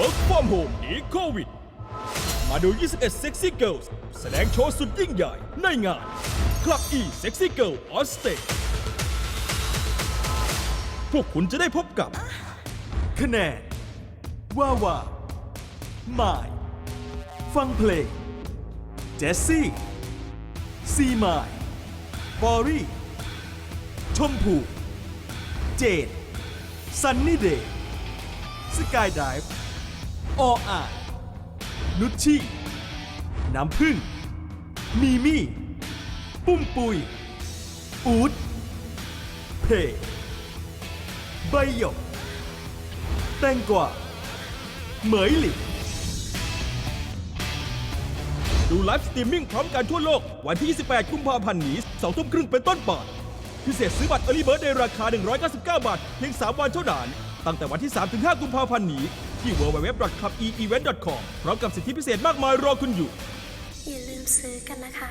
Work from home หนีโควิด มาดู 21 Sexy Girls แสดงโชว์สุดยิ่งใหญ่ในงาน Club E Sexy Girl on Stage พวกคุณจะได้พบกับ คะแนน ว่าวาหมาย ฟังเพลง เจสซี่ ซีมายบอรี่ ชมพู เจดซันนี่เดย์สกายไดิฟ ออายนุชชี่ น้ำพึ่ง มีมี่ ปุ้มปุย อูดเพใบหยก แตงกวาเหมยหลิงดูไลฟ์สตรีมมิ่งพร้อมกันทั่วโลก วันที่ 28 กุมภาพันธ์นี้2ทุ่มครึ่งเป็นต้นไปพิเศษซื้อบัตร Early Bird ในราคา 199 บาท เพียง 3 วันเท่านั้น ตั้งแต่วันที่ 3-5 กุมภาพันธ์นี้ ที่ www.clubevent.com พร้อมกับสิทธิพิเศษมากมายรอคุณอยู่ อย่าลืมซื้อกันนะคะ